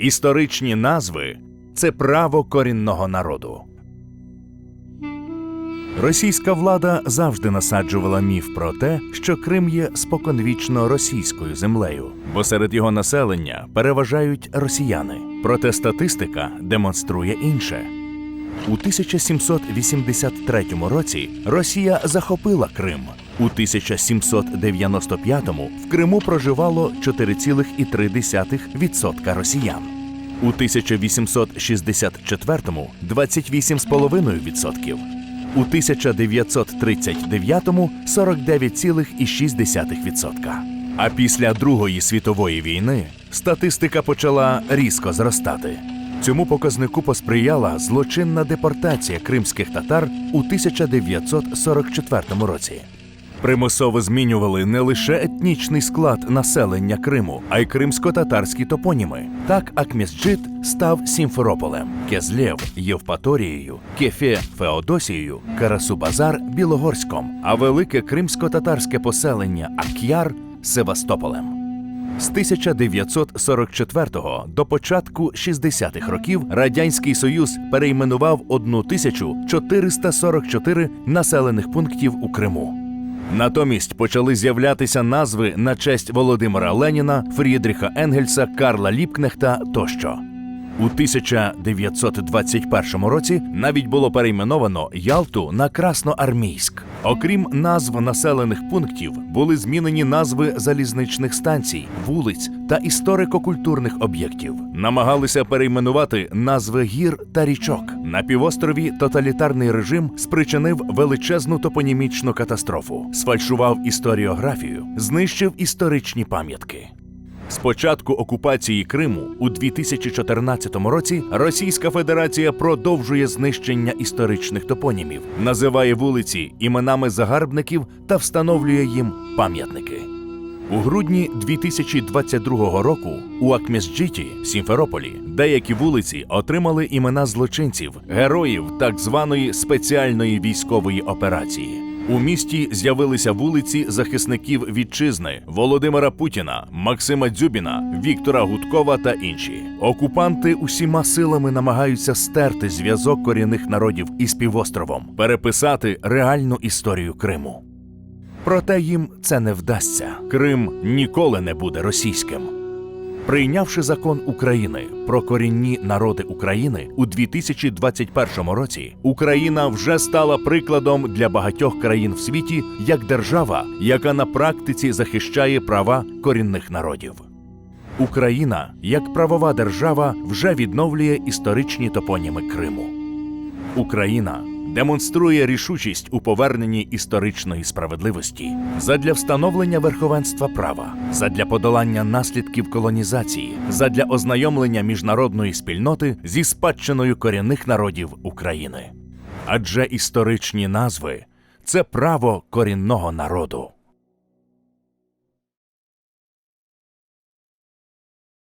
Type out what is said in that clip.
Історичні назви це право корінного народу. Російська влада завжди насаджувала міф про те, що Крим є споконвічно російською землею, бо серед його населення переважають росіяни. Проте статистика демонструє інше. У 1783 році Росія захопила Крим. У 1795-му в Криму проживало 4,3% росіян. У 1864-му 28,5%. У 1939-му 49,6%. А після Другої світової війни статистика почала різко зростати. Цьому показнику посприяла злочинна депортація кримських татар у 1944 році. Примусово змінювали не лише етнічний склад населення Криму, а й кримсько-татарські топоніми. Так Акмісджит став Сімферополем, Кезлєв Євпаторією, Кефе Феодосією, Карасубазар Білогорськом, а велике кримсько-татарське поселення Ак'яр Севастополем. З 1944 до початку 60-х років Радянський Союз перейменував 1444 населених пунктів у Криму. Натомість почали з'являтися назви на честь Володимира Леніна, Фрідріха Енгельса, Карла Ліпкнехта тощо. У 1921 році навіть було перейменовано Ялту на Красноармійськ. Окрім назв населених пунктів, були змінені назви залізничних станцій, вулиць та історико-культурних об'єктів. Намагалися перейменувати назви гір та річок. На півострові тоталітарний режим спричинив величезну топонімічну катастрофу, сфальшував історіографію, знищив історичні пам'ятки. З початку окупації Криму у 2014 році Російська Федерація продовжує знищення історичних топонімів, називає вулиці іменами загарбників та встановлює їм пам'ятники. У грудні 2022 року у Акмісджиті, Сімферополі, деякі вулиці отримали імена злочинців, героїв так званої спеціальної військової операції. У місті з'явилися вулиці захисників вітчизни Володимира Путіна, Максима Дзюбіна, Віктора Гудкова та інші. Окупанти усіма силами намагаються стерти зв'язок корінних народів із півостровом, переписати реальну історію Криму. Проте їм це не вдасться. Крим ніколи не буде російським. Прийнявши закон України про корінні народи України у 2021 році, Україна вже стала прикладом для багатьох країн в світі як держава, яка на практиці захищає права корінних народів. Україна, як правова держава, вже відновлює історичні топоніми Криму. Україна демонструє рішучість у поверненні історичної справедливості задля встановлення верховенства права, задля подолання наслідків колонізації, задля ознайомлення міжнародної спільноти зі спадщиною корінних народів України. Адже історичні назви це право корінного народу.